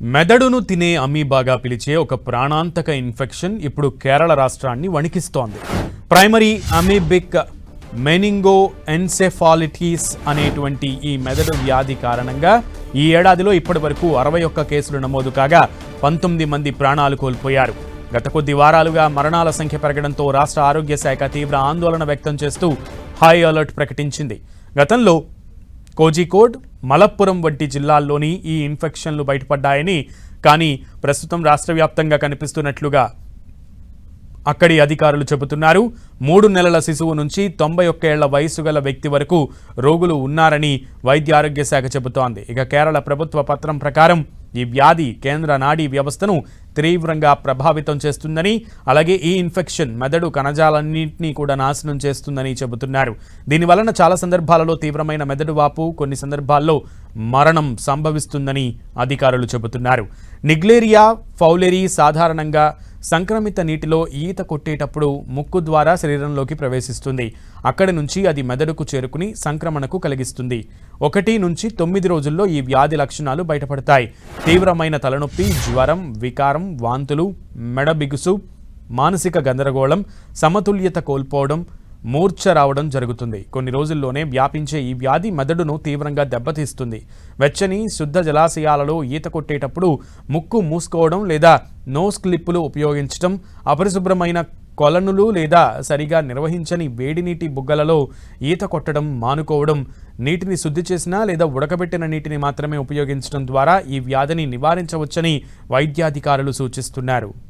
మెదడును తినే అమీబాగా పిలిచే ఒక ప్రాణాంతక ఇన్ఫెక్షన్ ఇప్పుడు కేరళ రాష్ట్రాన్ని వణికిస్తోంది. ప్రైమరీ అమీబిక్ మెనింగో ఎన్సెఫాలిటీస్ అనేటువంటి ఈ మెదడు వ్యాధి కారణంగా ఈ ఏడాదిలో ఇప్పటి వరకు అరవై ఒక్క కేసులు నమోదు కాగా పంతొమ్మిది మంది ప్రాణాలు కోల్పోయారు. గత కొద్ది వారాలుగా మరణాల సంఖ్య పెరగడంతో రాష్ట్ర ఆరోగ్య శాఖ తీవ్ర ఆందోళన వ్యక్తం చేస్తూ హై అలర్ట్ ప్రకటించింది. గతంలో కోజికోడ్ మలప్పురం వంటి జిల్లాల్లోని ఈ ఇన్ఫెక్షన్లు బయటపడ్డాయని కానీ ప్రస్తుతం రాష్ట్ర వ్యాప్తంగా కనిపిస్తున్నట్లుగా అక్కడి అధికారులు చెబుతున్నారు. మూడు నెలల శిశువు నుంచి తొంభై ఒక్క ఏళ్ళ వయసు గల వ్యక్తి వరకు రోగులు ఉన్నారని వైద్య ఆరోగ్య శాఖ చెబుతోంది. ఇక కేరళ ప్రభుత్వ పత్రం ప్రకారం ఈ వ్యాధి కేంద్ర నాడీ వ్యవస్థను తీవ్రంగా ప్రభావితం చేస్తుందని అలాగే ఈ ఇన్ఫెక్షన్ మెదడు కణజాలన్నింటినీ కూడా నాశనం చేస్తుందని చెబుతున్నారు. దీని వలన చాలా సందర్భాలలో తీవ్రమైన మెదడు వాపు కొన్ని సందర్భాల్లో మరణం సంభవిస్తుందని అధికారులు చెబుతున్నారు. నిగ్లేరియా ఫౌలెరీ సాధారణంగా సంక్రమిత నీటిలో ఈత కొట్టేటప్పుడు ముక్కు ద్వారా శరీరంలోకి ప్రవేశిస్తుంది. అక్కడి నుంచి అది మెదడుకు చేరుకుని సంక్రమణకు కలిగిస్తుంది. ఒకటి నుంచి తొమ్మిది రోజుల్లో ఈ వ్యాధి లక్షణాలు బయటపడతాయి. తీవ్రమైన తలనొప్పి జ్వరం వికారం వాంతులు మెడ బిగుసు మానసిక గందరగోళం సమతుల్యత కోల్పోవడం మూర్ఛ రావడం జరుగుతుంది. కొన్ని రోజుల్లోనే వ్యాపించే ఈ వ్యాధి మెదడును తీవ్రంగా దెబ్బతీస్తుంది. వెచ్చని శుద్ధ జలాశయాలలో ఈత కొట్టేటప్పుడు ముక్కు మూసుకోవడం లేదా నోస్ క్లిప్పులు ఉపయోగించడం అపరిశుభ్రమైన కొలనులు లేదా సరిగా నిర్వహించని వేడి నీటి బుగ్గలలో ఈత కొట్టడం మానుకోవడం నీటిని శుద్ధి చేసిన లేదా ఉడకబెట్టిన నీటిని మాత్రమే ఉపయోగించడం ద్వారా ఈ వ్యాధిని నివారించవచ్చని వైద్యాధికారులు సూచిస్తున్నారు.